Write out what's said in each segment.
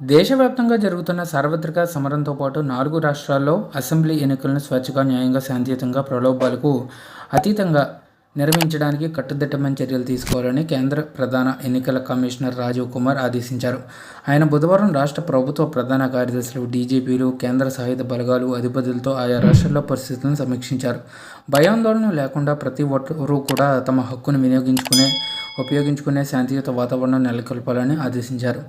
దేశవ్యాప్తంగా జరుగుతున్న సార్వత్రిక సమరంతో పాటు నాలుగు రాష్ట్రాల్లో అసెంబ్లీ ఎన్నికలను స్వేచ్ఛగా న్యాయంగా శాంతియుతంగా ప్రలోభాలకు అతీతంగా నిర్వహించడానికి కట్టుదిట్టమైన చర్యలు తీసుకోవాలని కేంద్ర ప్రధాన ఎన్నికల కమిషనర్ రాజీవ్ కుమార్ ఆదేశించారు. ఆయన బుధవారం రాష్ట్ర ప్రభుత్వ ప్రధాన కార్యదర్శులు డీజీపీలు కేంద్ర సాయుధ బలగాలు అధిపతులతో ఆయా రాష్ట్రాల్లో పరిస్థితులను సమీక్షించారు. భయాందోళన లేకుండా ప్రతి ఒక్కరూ కూడా తమ హక్కును వినియోగించుకునే ఉపయోగించుకునే శాంతియుత వాతావరణం నెలకొల్పాలని ఆదేశించారు.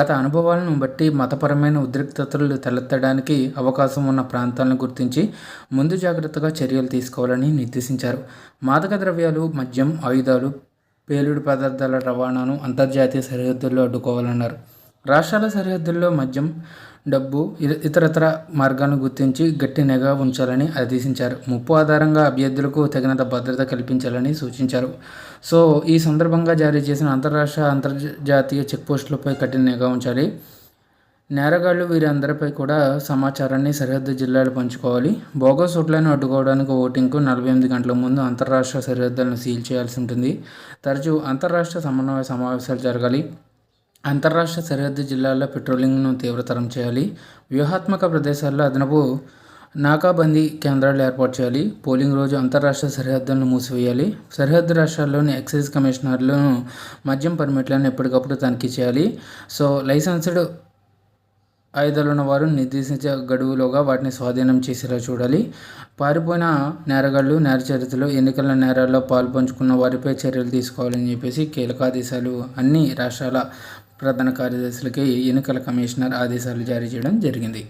గత అనుభవాలను బట్టి మతపరమైన ఉద్రిక్తతలు తలెత్తడానికి అవకాశం ఉన్న ప్రాంతాలను గుర్తించి ముందు జాగ్రత్తగా చర్యలు తీసుకోవాలని నిర్దేశించారు. మాదక ద్రవ్యాలు మద్యం ఆయుధాలు పేలుడు పదార్థాల రవాణాను అంతర్జాతీయ సరిహద్దుల్లో అడ్డుకోవాలన్నారు. రాష్ట్రాల సరిహద్దుల్లో మద్యం డబ్బు ఇతరతర మార్గాలను గుర్తించి గట్టి నిఘా ఉంచాలని ఆదేశించారు. ముప్పు ఆధారంగా అభ్యర్థులకు తగినంత భద్రత కల్పించాలని సూచించారు. సో ఈ సందర్భంగా జారీ చేసిన అంతర్రాష్ట్ర అంతర్జాతీయ చెక్పోస్టులపై కఠిన నిఘా ఉంచాలి. నేరగాళ్ళు వీరందరిపై కూడా సమాచారాన్ని సరిహద్దు జిల్లాలు పంచుకోవాలి. బోగస్ ఓట్లను అడ్డుకోవడానికి ఓటింగ్కు నలభై ఎనిమిది గంటల ముందు అంతర్రాష్ట్ర సరిహద్దులను సీల్ చేయాల్సి ఉంటుంది. తరచూ అంతర్రాష్ట్ర సమన్వయ సమావేశాలు జరగాలి. అంతర్రాష్ట్ర సరిహద్దు జిల్లాల్లో పెట్రోలింగ్ను తీవ్రతరం చేయాలి. వ్యూహాత్మక ప్రదేశాల్లో అదనపు నాకాబందీ కేంద్రాలు ఏర్పాటు చేయాలి. పోలింగ్ రోజు అంతర్రాష్ట్ర సరిహద్దులను మూసివేయాలి. సరిహద్దు రాష్ట్రాల్లోని ఎక్సైజ్ కమిషనర్లను మద్యం పర్మిట్లను ఎప్పటికప్పుడు తనిఖీ చేయాలి. సో లైసెన్స్డ్ ఆయుధాలు ఉన్న వారు నిర్దేశించే గడువులోగా వాటిని స్వాధీనం చేసేలా చూడాలి. పారిపోయిన నేరగాళ్ళు నేర చరిత్రలో ఎన్నికల నేరాల్లో పాల్పంచుకున్న వారిపై చర్యలు తీసుకోవాలని చెప్పేసి కీలక ఆదేశాలు అన్ని రాష్ట్రాల ప్రధాన కార్యదర్శులకి ఎన్నికల కమిషనర్ ఆదేశాలు జారీ చేయడం జరిగింది.